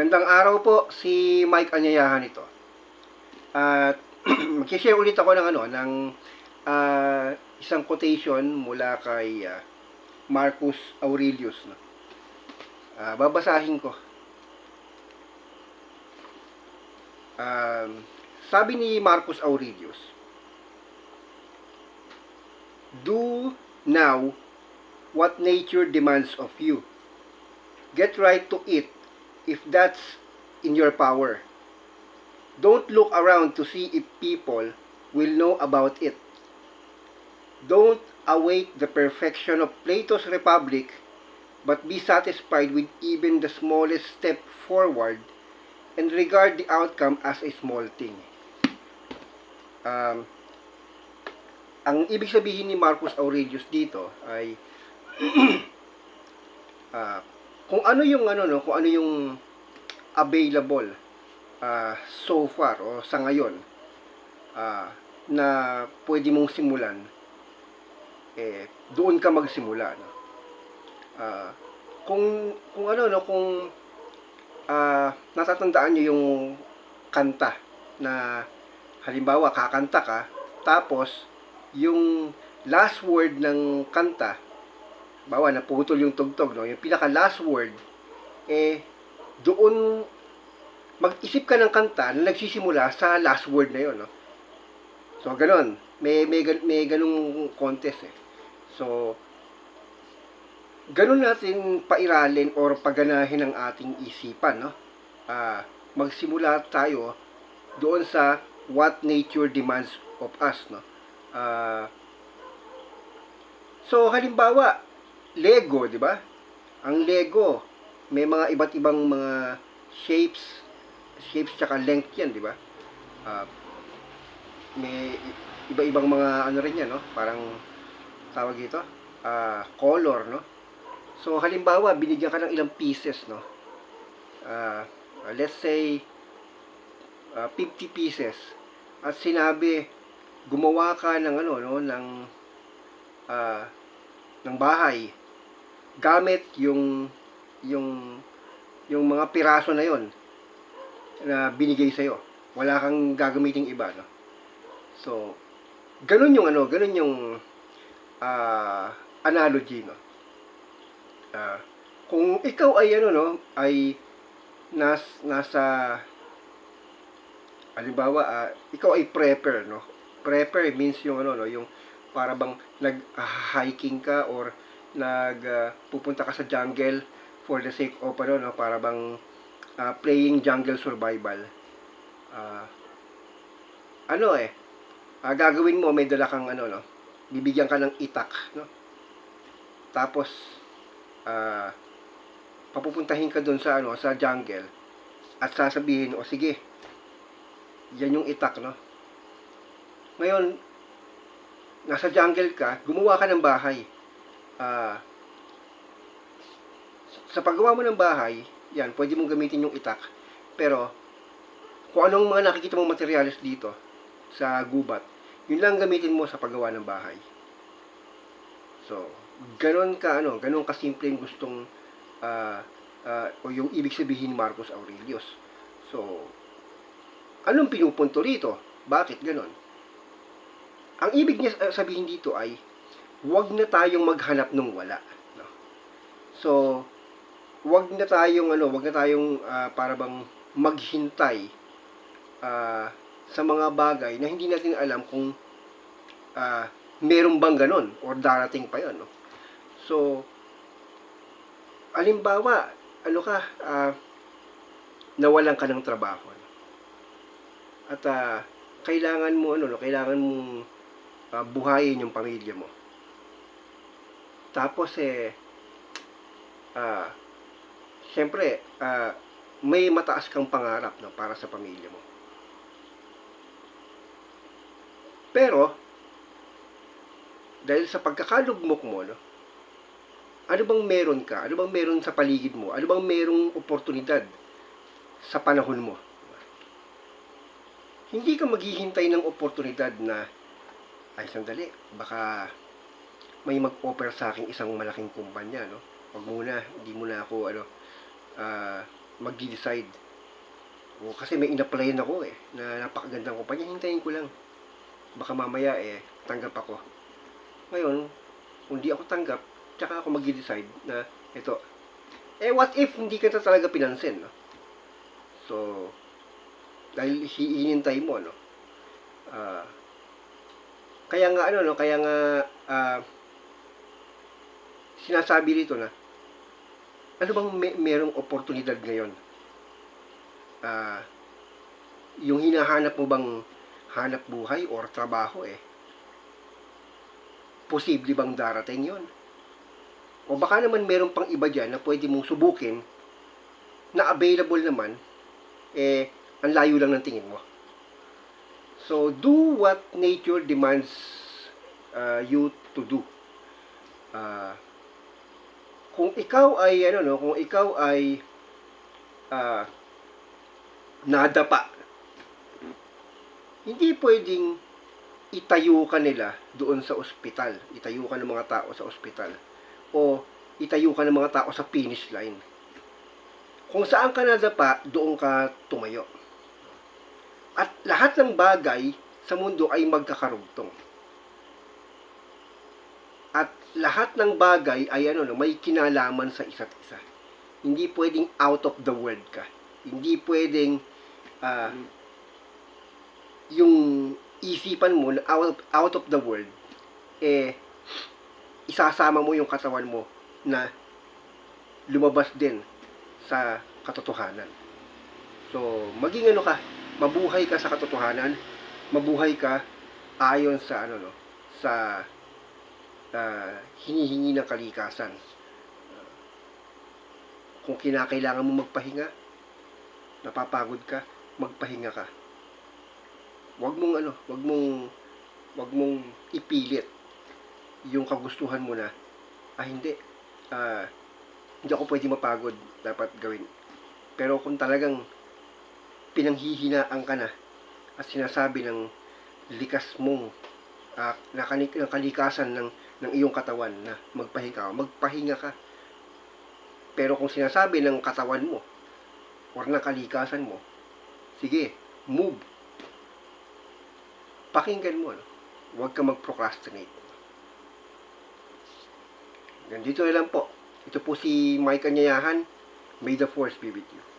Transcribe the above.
Gandang araw po, si Mike Anyayahan ito. At mag-share ulit ako ng ano, ng ah, isang quotation mula kay ah, Marcus Aurelius. No? Ah, babasahin ko. Um, sabi ni Marcus Aurelius, Do now what nature demands of you. Get right to it if that's in your power. Don't look around to see if people will know about it. Don't await the perfection of Plato's Republic, but be satisfied with even the smallest step forward and regard the outcome as a small thing. Um, ang ibig sabihin ni Marcus Aurelius dito ay ah, kung ano yung ano no, kung ano yung available ah, so far o sa ngayon ah, na pwede mong simulan eh doon ka magsimula no. Ah, kung kung ano no, kung ah, natatandaan niyo yung kanta na halimbawa kakanta ka tapos yung last word ng kanta bawa naputol yung tugtog no? Yung pinaka last word eh doon mag-isip ka ng kanta na nagsisimula sa last word na yon no? So ganon may may may ganung contest eh. So ganun natin pairalin or paganahin ang ating isipan no? Ah magsimula tayo doon sa what nature demands of us no? Ah so halimbawa Lego, di ba? Ang Lego, may mga iba't ibang mga shapes, shapes tsaka length yan, di ba? Ah, may iba-ibang mga ano rin yan, no? Parang tawag dito, ah, color, no? So, halimbawa, binigyan ka ng ilang pieces, no? Ah, let's say, ah, 50 pieces. At sinabi, gumawa ka ng ano, no? Ng, ah, ng bahay gamit yung yung yung mga piraso na yon na binigay sa Wala kang gagamiting iba, no? So, ganun yung ano, ganun yung ah, analogy, no? Ah, kung ikaw ay ano, no, ay nas, nasa halimbawa, ah, ikaw ay prepper, no? Prepper means yung ano, no, yung para bang nag-hiking ka or nag ah, pupunta ka sa jungle for the sake of ano no para bang ah, playing jungle survival. Ah, ano eh ah, gagawin mo may dala kang ano no bibigyan ka ng itak no? Tapos ah papupuntahin ka doon sa ano sa jungle at sasabihin o sige yan yung itak no? Ngayon nasa jungle ka gumawa ka ng bahay ah, sa paggawa mo ng bahay, yan, pwede mong gamitin yung itak. Pero, kung anong mga nakikita mong materials dito sa gubat, yun lang gamitin mo sa paggawa ng bahay. So, ganon ka, ano, ganon kasimple yung gustong, ah, ah, o yung ibig sabihin ni Marcus Aurelius. So, anong pinupunto rito? Bakit ganon? Ang ibig niya ah, sabihin dito ay, huwag na tayong maghanap ng wala. No? So, huwag na tayong ano, huwag na tayong ah, para bang maghintay ah, sa mga bagay na hindi natin alam kung ah, meron bang ganon or darating pa 'yon, no? So, alimbawa, ano ka, ah, nawalan ka ng trabaho. At ah, kailangan mo ano, no, kailangan mong ah, buhayin yung pamilya mo. Tapos eh, ah, syempre, ah, may mataas kang pangarap no, para sa pamilya mo. Pero, dahil sa pagkakalugmok mo, no, ano bang meron ka? Ano bang meron sa paligid mo? Ano bang merong oportunidad sa panahon mo? Hindi ka maghihintay ng oportunidad na, ay sandali, baka may mag-offer sa akin isang malaking kumpanya, no? Wag muna, hindi muna ako, ano, ah, mag-decide. O, kasi may inaplayan ako eh, na napakagandang kumpanya, hintayin ko lang. Baka mamaya eh, tanggap ako. Ngayon, kung di ako tanggap, tsaka ako mag-decide na ito. Eh, what if hindi ka talaga pinansin, no? So, dahil hiinintay mo, no? Ah, kaya nga, ano, no? Kaya nga, ah, sinasabi rito na, ano bang may, merong oportunidad ngayon? Ah, yung hinahanap mo bang hanap buhay or trabaho eh, posible bang darating yon? O baka naman meron pang iba dyan na pwede mong subukin na available naman, eh, ang layo lang ng tingin mo. So, do what nature demands uh, you to do. Ah, kung ikaw ay, ano no, kung ikaw ay ah, nadapa, hindi pwedeng itayo ka nila doon sa ospital. Itayo ka ng mga tao sa ospital. O itayo ka ng mga tao sa finish line. Kung saan ka nadapa, doon ka tumayo. At lahat ng bagay sa mundo ay magkakarugtong. At lahat ng bagay ay ano no, may kinalaman sa isa't isa. Hindi pwedeng out of the world ka. Hindi pwedeng ah, yung isipan mo na out out of the world, eh, isasama mo yung katawan mo na lumabas din sa katotohanan. So, maging ano ka, mabuhay ka sa katotohanan, mabuhay ka ayon sa ano no, sa ah, hinihingi ng kalikasan. Kung kinakailangan mo magpahinga, napapagod ka, magpahinga ka. Huwag mong ano, huwag mong huwag mong ipilit yung kagustuhan mo na ah hindi ah hindi ako pwede mapagod dapat gawin. Pero kung talagang pinanghihinaan ka na at sinasabi ng likas mong ah, nakanik- kalikasan ng ng iyong katawan na magpahinga ka, magpahinga ka. Pero kung sinasabi ng katawan mo or ng kalikasan mo, sige, move. Pakinggan mo, no? huwag ka mag-procrastinate. Ganito na lang po. Ito po si Mike Kanyayahan. May the force be with you.